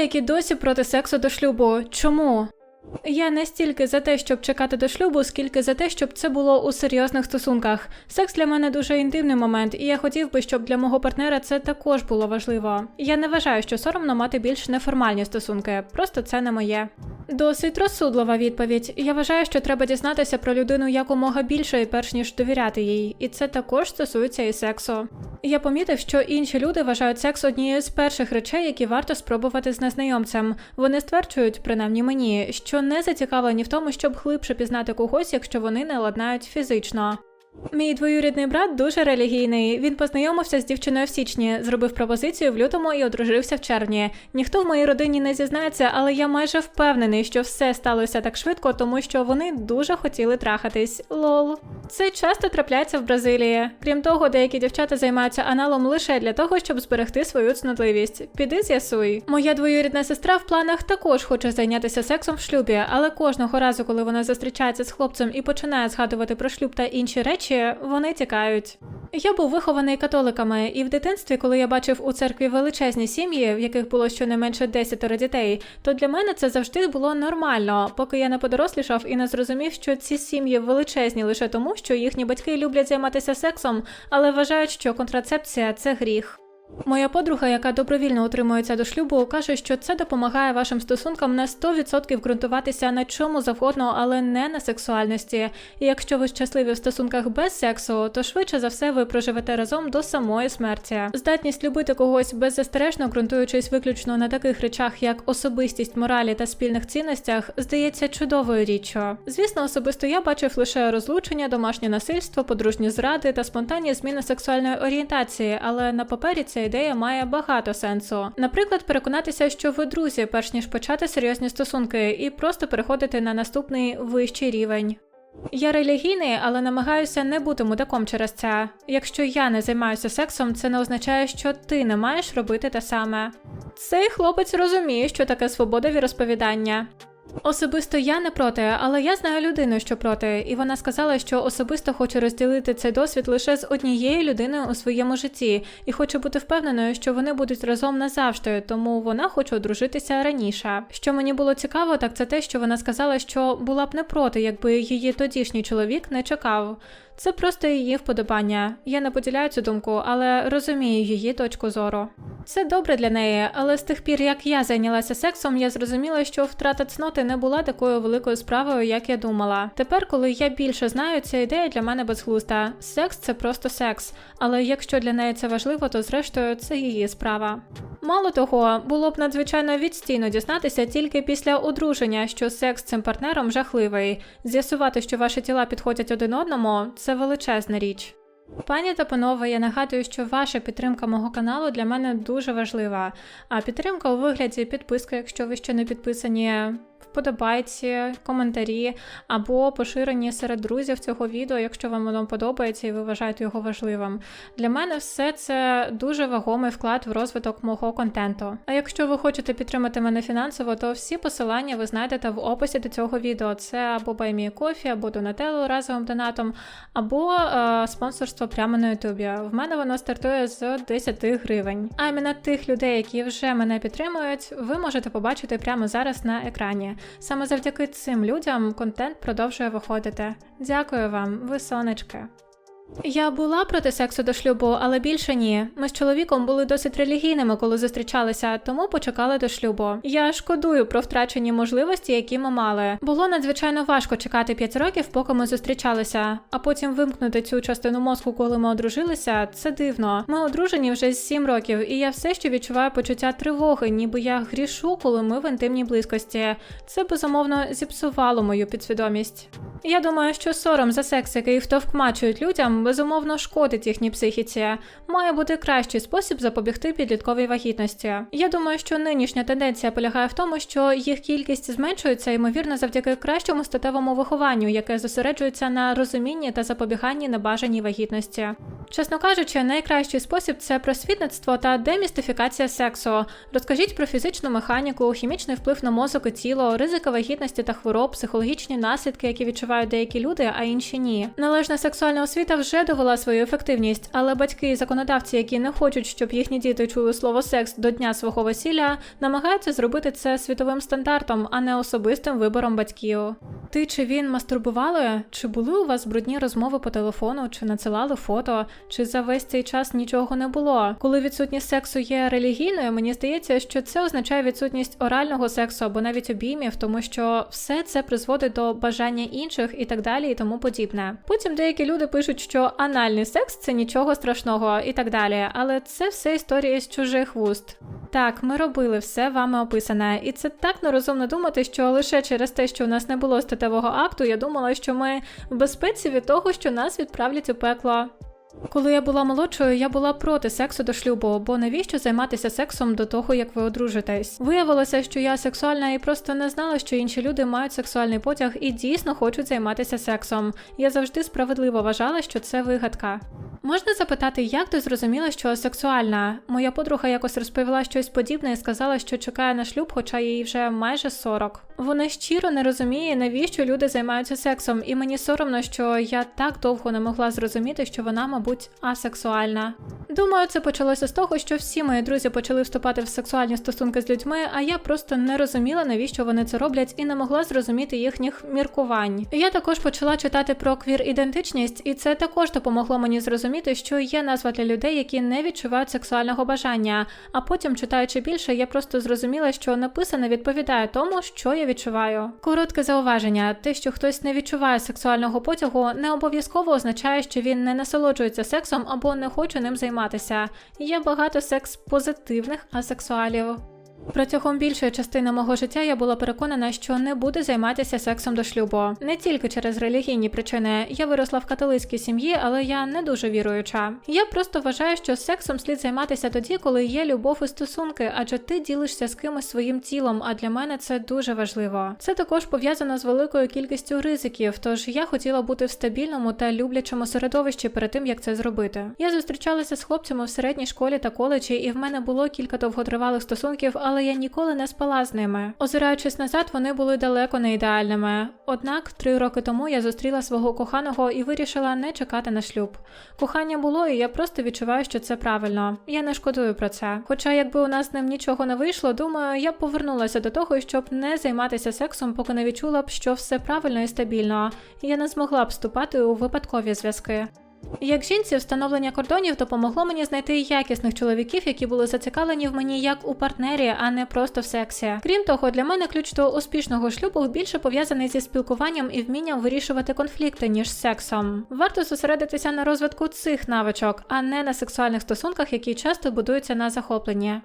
які досі проти сексу до шлюбу. Чому? Я не стільки за те, щоб чекати до шлюбу, скільки за те, щоб це було у серйозних стосунках. Секс для мене дуже інтимний момент, і я хотів би, щоб для мого партнера це також було важливо. Я не вважаю, що соромно мати більш неформальні стосунки, просто це не моє. Досить розсудлива відповідь. Я вважаю, що треба дізнатися про людину якомога більше, перш ніж довіряти їй, і це також стосується і сексу. Я помітив, що інші люди вважають секс однією з перших речей, які варто спробувати з незнайомцем. Вони стверджують, принаймні мені, що не зацікавлені в тому, щоб глибше пізнати когось, якщо вони не ладнають фізично. Мій двоюрідний брат дуже релігійний. Він познайомився з дівчиною в січні, зробив пропозицію в лютому і одружився в червні. Ніхто в моїй родині не зізнається, але я майже впевнений, що все сталося так швидко, тому що вони дуже хотіли трахатись. Лол. Це часто трапляється в Бразилії. Крім того, деякі дівчата займаються аналом лише для того, щоб зберегти свою цнотливість. Піди з'ясуй. Моя двоюрідна сестра в планах також хоче зайнятися сексом в шлюбі, але кожного разу, коли вона зустрічається з хлопцем і починає згадувати про шлюб та інші речі, вони тікають. Я був вихований католиками, і в дитинстві, коли я бачив у церкві величезні сім'ї, в яких було щонайменше десятеро дітей, то для мене це завжди було нормально, поки я не подорослішав і не зрозумів, що ці сім'ї величезні лише тому, що їхні батьки люблять займатися сексом, але вважають, що контрацепція це гріх. Моя подруга, яка добровільно утримується до шлюбу, каже, що це допомагає вашим стосункам на 100% ґрунтуватися на чому завгодно, але не на сексуальності. І якщо ви щасливі в стосунках без сексу, то швидше за все ви проживете разом до самої смерті. Здатність любити когось беззастережно, ґрунтуючись виключно на таких речах, як особистість, моралі та спільних цінностях, здається чудовою річчю. Звісно, особисто я бачив лише розлучення, домашнє насильство, подружні зради та спонтанні зміни сексуальної орієнтації, але на папері ця ідея має багато сенсу. Наприклад, переконатися, що ви друзі, перш ніж почати серйозні стосунки, і просто переходити на наступний вищий рівень. Я релігійний, але намагаюся не бути мудаком через це. Якщо я не займаюся сексом, це не означає, що ти не маєш робити те саме. Цей хлопець розуміє, що таке свобода віросповідання. Особисто я не проти, але я знаю людину, що проти, і вона сказала, що особисто хоче розділити цей досвід лише з однією людиною у своєму житті, і хоче бути впевненою, що вони будуть разом назавжди, тому вона хоче одружитися раніше. Що мені було цікаво, так це те, що вона сказала, що була б не проти, якби її тодішній чоловік не чекав. Це просто її вподобання. Я не поділяю цю думку, але розумію її точку зору. Це добре для неї, але з тих пір, як я зайнялася сексом, я зрозуміла, що втрата цноти не була такою великою справою, як я думала. Тепер, коли я більше знаю, ця ідея для мене безглузда. Секс це просто секс, але якщо для неї це важливо, то зрештою це її справа. Мало того, було б надзвичайно відстійно дізнатися тільки після одруження, що секс з цим партнером жахливий. З'ясувати, що ваші тіла підходять один одному, це величезна річ. Пані та панове, я нагадую, що ваша підтримка мого каналу для мене дуже важлива. А підтримка у вигляді підписки, якщо ви ще не підписані, вподобайці, коментарі або поширені серед друзів цього відео, якщо вам воно подобається і ви вважаєте його важливим. Для мене все це дуже вагомий вклад в розвиток мого контенту. А якщо ви хочете підтримати мене фінансово, то всі посилання ви знайдете в описі до цього відео. Це або BuyMeCoffee, або Донателло разовим донатом, або е, спонсорство прямо на Ютубі. В мене воно стартує з 10 гривень. А іменно тих людей, які вже мене підтримують, ви можете побачити прямо зараз на екрані. Саме завдяки цим людям контент продовжує виходити. Дякую вам, ви сонечки. Я була проти сексу до шлюбу, але більше ні. Ми з чоловіком були досить релігійними, коли зустрічалися, тому почекали до шлюбу. Я шкодую про втрачені можливості, які ми мали. Було надзвичайно важко чекати 5 років, поки ми зустрічалися, а потім вимкнути цю частину мозку, коли ми одружилися. Це дивно. Ми одружені вже 7 років, і я все ще відчуваю почуття тривоги, ніби я грішу, коли ми в інтимній близькості. Це безумовно зіпсувало мою підсвідомість. Я думаю, що сором за секс, який втовкмачують людям, безумовно шкодить їхній психіці. Має бути кращий спосіб запобігти підлітковій вагітності. Я думаю, що нинішня тенденція полягає в тому, що їх кількість зменшується, ймовірно, завдяки кращому статевому вихованню, яке зосереджується на розумінні та запобіганні небажаній вагітності. Чесно кажучи, найкращий спосіб це просвітництво та демістифікація сексу. Розкажіть про фізичну механіку, хімічний вплив на мозок і тіло, ризики вагітності та хвороб, психологічні наслідки, які відчувають деякі люди, а інші ні. Належна сексуальна освіта вже вже довела свою ефективність, але батьки і законодавці, які не хочуть, щоб їхні діти чули слово секс до дня свого весілля, намагаються зробити це світовим стандартом, а не особистим вибором батьків. Ти чи він мастурбували? Чи були у вас брудні розмови по телефону, чи надсилали фото, чи за весь цей час нічого не було? Коли відсутність сексу є релігійною, мені здається, що це означає відсутність орального сексу або навіть обіймів, тому що все це призводить до бажання інших і так далі, і тому подібне. Потім деякі люди пишуть, що анальний секс це нічого страшного і так далі, але це все історія з чужих вуст. Так, ми робили все вами описане, і це так нерозумно думати, що лише через те, що у нас не було статевого акту, я думала, що ми в безпеці від того, що нас відправлять у пекло. Коли я була молодшою, я була проти сексу до шлюбу, бо навіщо займатися сексом до того, як ви одружитесь? Виявилося, що я сексуальна і просто не знала, що інші люди мають сексуальний потяг і дійсно хочуть займатися сексом. Я завжди справедливо вважала, що це вигадка. Можна запитати, як ти зрозуміла, що сексуальна? Моя подруга якось розповіла щось подібне і сказала, що чекає на шлюб, хоча їй вже майже 40. Вона щиро не розуміє, навіщо люди займаються сексом, і мені соромно, що я так довго не могла зрозуміти, що вона, мабуть, асексуальна. Думаю, це почалося з того, що всі мої друзі почали вступати в сексуальні стосунки з людьми, а я просто не розуміла, навіщо вони це роблять, і не могла зрозуміти їхніх міркувань. Я також почала читати про квір-ідентичність, і це також допомогло мені зрозуміти, що є назва для людей, які не відчувають сексуального бажання. А потім, читаючи більше, я просто зрозуміла, що написане відповідає тому, що я відчуваю. Коротке зауваження: те, що хтось не відчуває сексуального потягу, не обов'язково означає, що він не насолоджується сексом або не хоче ним займатися. Є багато секс-позитивних асексуалів. Протягом більшої частини мого життя я була переконана, що не буду займатися сексом до шлюбу. Не тільки через релігійні причини. Я виросла в католицькій сім'ї, але я не дуже віруюча. Я просто вважаю, що сексом слід займатися тоді, коли є любов і стосунки, адже ти ділишся з кимось своїм тілом. А для мене це дуже важливо. Це також пов'язано з великою кількістю ризиків. Тож я хотіла бути в стабільному та люблячому середовищі перед тим, як це зробити. Я зустрічалася з хлопцями в середній школі та коледжі, і в мене було кілька довготривалих стосунків, але я ніколи не спала з ними. Озираючись назад, вони були далеко не ідеальними. Однак, три роки тому я зустріла свого коханого і вирішила не чекати на шлюб. Кохання було, і я просто відчуваю, що це правильно. Я не шкодую про це. Хоча, якби у нас з ним нічого не вийшло, думаю, я б повернулася до того, щоб не займатися сексом, поки не відчула б, що все правильно і стабільно. Я не змогла б вступати у випадкові зв'язки. Як жінці, встановлення кордонів допомогло мені знайти якісних чоловіків, які були зацікавлені в мені як у партнері, а не просто в сексі. Крім того, для мене ключ до успішного шлюбу більше пов'язаний зі спілкуванням і вмінням вирішувати конфлікти, ніж сексом. Варто зосередитися на розвитку цих навичок, а не на сексуальних стосунках, які часто будуються на захопленні.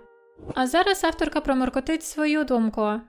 А зараз авторка проморкотить свою думку.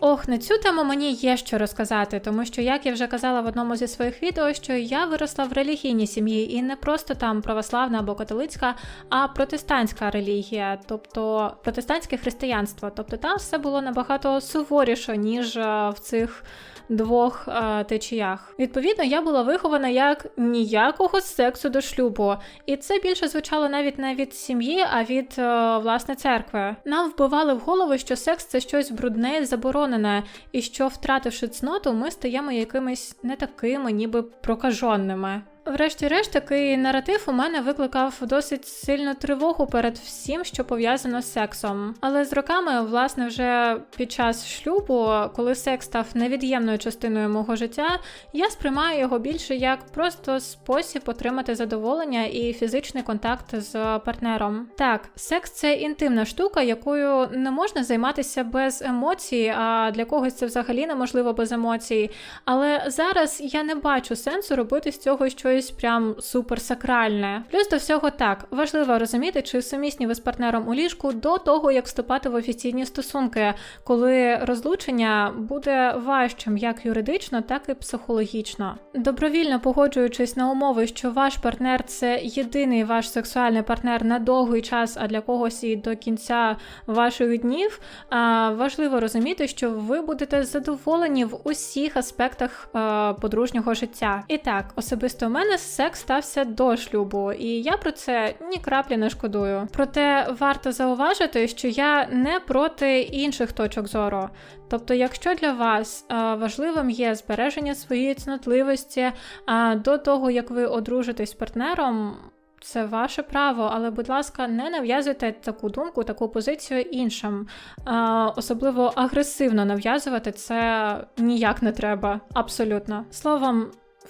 Ох, на цю тему мені є що розказати, тому що, як я вже казала в одному зі своїх відео, що я виросла в релігійній сім'ї, і не просто там православна або католицька, а протестантська релігія, тобто протестантське християнство. Тобто там все було набагато суворіше, ніж е, в цих двох е, течіях. Відповідно, я була вихована як ніякого сексу до шлюбу, і це більше звучало навіть не від сім'ї, а від е, власне церкви. Нам вбивали в голову, що секс це щось брудне заборонене, і що, втративши цноту, ми стаємо якимись не такими, ніби прокаженними. Врешті-решт, такий наратив у мене викликав досить сильну тривогу перед всім, що пов'язано з сексом. Але з роками, власне, вже під час шлюбу, коли секс став невід'ємною частиною мого життя, я сприймаю його більше як просто спосіб отримати задоволення і фізичний контакт з партнером. Так, секс це інтимна штука, якою не можна займатися без емоцій, а для когось це взагалі неможливо без емоцій. Але зараз я не бачу сенсу робити з цього щось щось прям суперсакральне. Плюс до всього так важливо розуміти, чи сумісні ви з партнером у ліжку до того, як вступати в офіційні стосунки, коли розлучення буде важчим як юридично, так і психологічно. Добровільно погоджуючись на умови, що ваш партнер це єдиний ваш сексуальний партнер на довгий час, а для когось і до кінця ваших днів. Важливо розуміти, що ви будете задоволені в усіх аспектах подружнього життя. І так, особисто у мене мене секс стався до шлюбу, і я про це ні краплі не шкодую. Проте варто зауважити, що я не проти інших точок зору. Тобто, якщо для вас а, важливим є збереження своєї цнотливості а, до того, як ви одружитесь з партнером. Це ваше право, але, будь ласка, не нав'язуйте таку думку, таку позицію іншим. А, особливо агресивно нав'язувати це ніяк не треба. Абсолютно. Словом,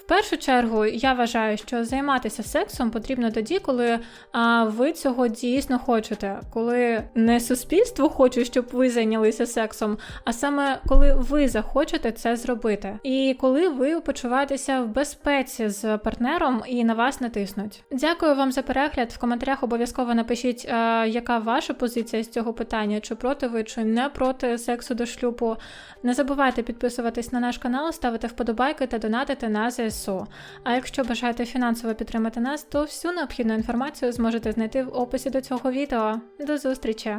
першу чергу я вважаю, що займатися сексом потрібно тоді, коли а, ви цього дійсно хочете, коли не суспільство хоче, щоб ви зайнялися сексом, а саме коли ви захочете це зробити, і коли ви почуваєтеся в безпеці з партнером і на вас не тиснуть. Дякую вам за перегляд. В коментарях обов'язково напишіть, а, яка ваша позиція з цього питання, чи проти ви, чи не проти сексу до шлюбу. Не забувайте підписуватись на наш канал, ставити вподобайки та донатити на ЗСУ. А якщо бажаєте фінансово підтримати нас, то всю необхідну інформацію зможете знайти в описі до цього відео. До зустрічі!